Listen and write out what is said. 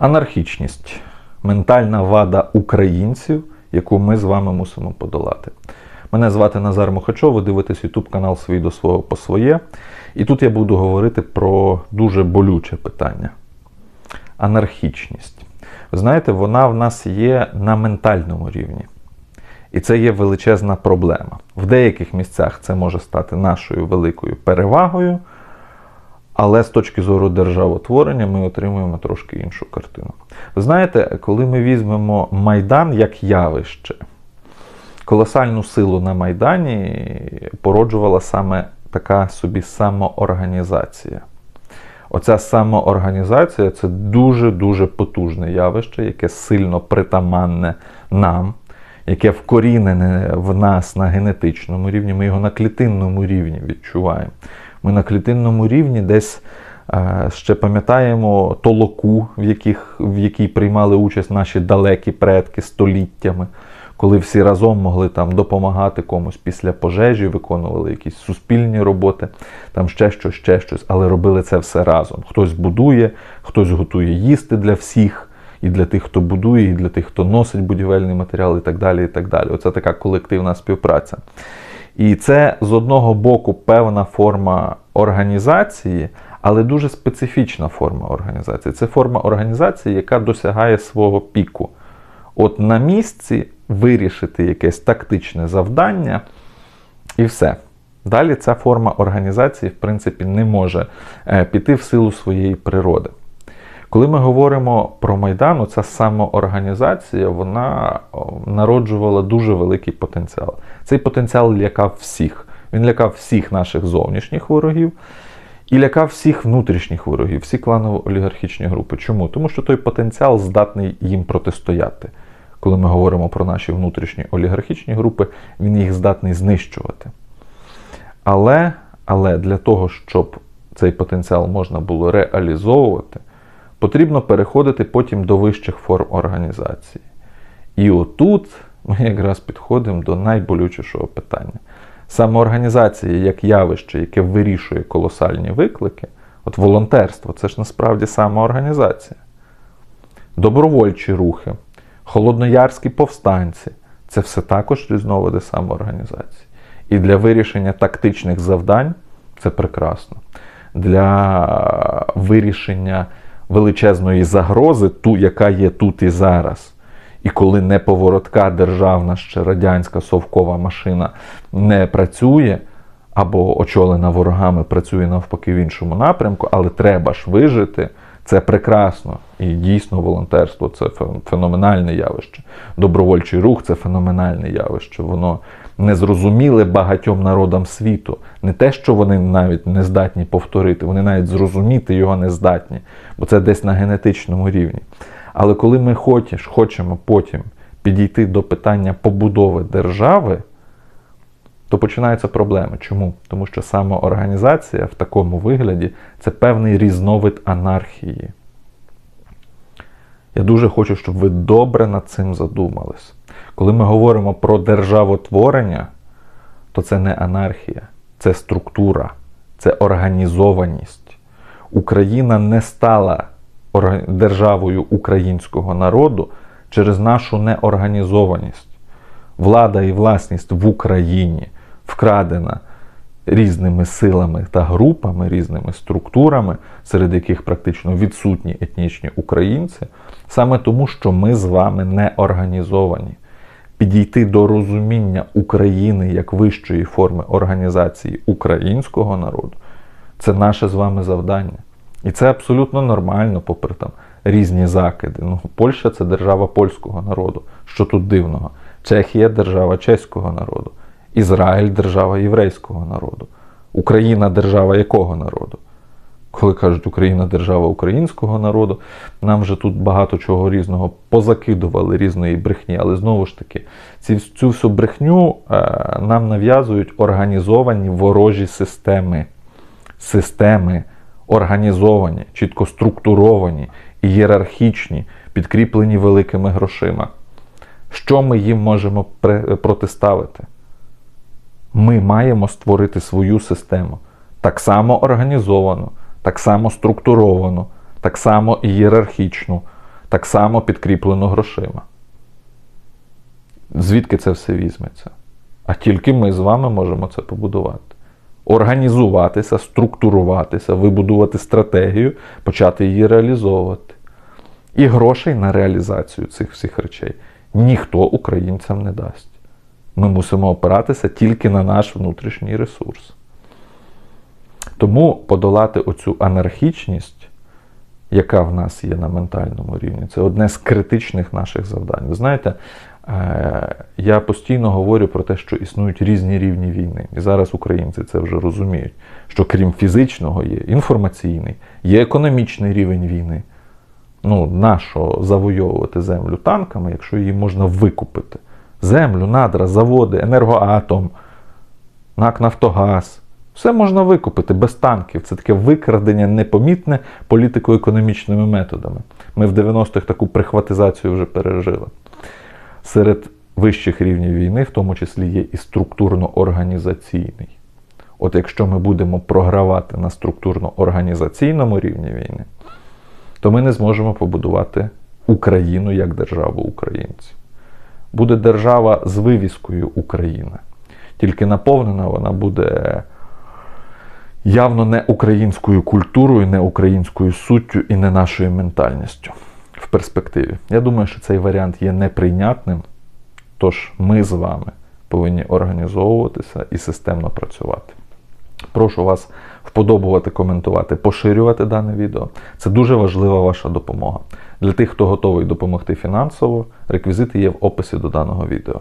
Анархічність ментальна вада українців, яку ми з вами мусимо подолати. Мене звати Назар Мохачов, ви дивитесь YouTube канал Свій до свого по своє. І тут я буду говорити про дуже болюче питання. Анархічність. Ви знаєте, вона в нас є на ментальному рівні. І це є величезна проблема. В деяких місцях це може стати нашою великою перевагою, але з точки зору державотворення ми отримуємо трошки іншу картину. Ви знаєте, коли ми візьмемо Майдан як явище, колосальну силу на Майдані породжувала саме така собі самоорганізація. Оця самоорганізація це дуже-дуже потужне явище, яке сильно притаманне нам, яке вкорінене в нас на генетичному рівні. Ми його на клітинному рівні відчуваємо. Ми на клітинному рівні десь е, ще пам'ятаємо толоку, в, яких, в якій приймали участь наші далекі предки століттями, коли всі разом могли там допомагати комусь після пожежі, виконували якісь суспільні роботи, там ще щось, ще щось, але робили це все разом. Хтось будує, хтось готує їсти для всіх. І для тих, хто будує, і для тих, хто носить будівельний матеріал, і так далі. і так далі. Оце така колективна співпраця. І це з одного боку певна форма організації, але дуже специфічна форма організації. Це форма організації, яка досягає свого піку. От на місці вирішити якесь тактичне завдання і все. Далі ця форма організації, в принципі, не може е, піти в силу своєї природи. Коли ми говоримо про Майдан, ця самоорганізація вона народжувала дуже великий потенціал. Цей потенціал лякав всіх. Він лякав всіх наших зовнішніх ворогів і лякав всіх внутрішніх ворогів, всі кланово-олігархічні групи. Чому? Тому що той потенціал здатний їм протистояти. Коли ми говоримо про наші внутрішні олігархічні групи, він їх здатний знищувати. Але, Але для того, щоб цей потенціал можна було реалізовувати, потрібно переходити потім до вищих форм організації. І отут ми якраз підходимо до найболючішого питання. Самоорганізація як явище, яке вирішує колосальні виклики, от волонтерство це ж насправді самоорганізація. Добровольчі рухи, холодноярські повстанці це все також різновиди самоорганізації. І для вирішення тактичних завдань це прекрасно. Для вирішення величезної загрози, ту, яка є тут і зараз. І коли неповоротка державна ще радянська совкова машина не працює, або очолена ворогами працює навпаки в іншому напрямку, але треба ж вижити, це прекрасно. І дійсно волонтерство це феноменальне явище. Добровольчий рух це феноменальне явище. Воно незрозуміле багатьом народам світу. Не те, що вони навіть не здатні повторити, вони навіть зрозуміти його не здатні, бо це десь на генетичному рівні. Але коли ми хочеш, хочемо потім підійти до питання побудови держави, то починаються проблеми. Чому? Тому що самоорганізація в такому вигляді це певний різновид анархії. Я дуже хочу, щоб ви добре над цим задумались. Коли ми говоримо про державотворення, то це не анархія, це структура, це організованість. Україна не стала державою українського народу через нашу неорганізованість. Влада і власність в Україні вкрадена різними силами та групами, різними структурами, серед яких практично відсутні етнічні українці, саме тому, що ми з вами не організовані. Підійти до розуміння України як вищої форми організації українського народу це наше з вами завдання. І це абсолютно нормально, попри там різні закиди. Ну, Польща це держава польського народу. Що тут дивного? Чехія держава чеського народу. Ізраїль держава єврейського народу. Україна держава якого народу? Коли кажуть Україна держава українського народу, нам вже тут багато чого різного позакидували різної брехні, але знову ж таки, ці, цю всю брехню е, нам нав'язують організовані ворожі системи. Системи організовані, чітко структуровані, ієрархічні, підкріплені великими грошима. Що ми їм можемо протиставити? Ми маємо створити свою систему так само організовану, так само структуровану, так само ієрархічну, так само підкріплено грошима. Звідки це все візьметься? А тільки ми з вами можемо це побудувати. Організуватися, структуруватися, вибудувати стратегію, почати її реалізовувати. І грошей на реалізацію цих всіх речей ніхто українцям не дасть. Ми мусимо опиратися тільки на наш внутрішній ресурс. Тому подолати оцю анархічність, яка в нас є на ментальному рівні, це одне з критичних наших завдань. Ви знаєте, е, я постійно говорю про те, що існують різні рівні війни. І зараз українці це вже розуміють, що крім фізичного є інформаційний, є економічний рівень війни. Ну, нащо завойовувати землю танками, якщо її можна викупити? Землю, надра, заводи, енергоатом, НАК Нафтогаз. Все можна викупити без танків. Це таке викрадення непомітне політико-економічними методами. Ми в 90-х таку прихватизацію вже пережили. Серед вищих рівнів війни, в тому числі, є і структурно-організаційний. От якщо ми будемо програвати на структурно-організаційному рівні війни, то ми не зможемо побудувати Україну як державу українців. Буде держава з вивіскою Україна. Тільки наповнена вона буде явно не українською культурою, не українською суттю і не нашою ментальністю в перспективі. Я думаю, що цей варіант є неприйнятним. Тож ми з вами повинні організовуватися і системно працювати. Прошу вас вподобувати, коментувати, поширювати дане відео. Це дуже важлива ваша допомога. Для тих, хто готовий допомогти фінансово, реквізити є в описі до даного відео.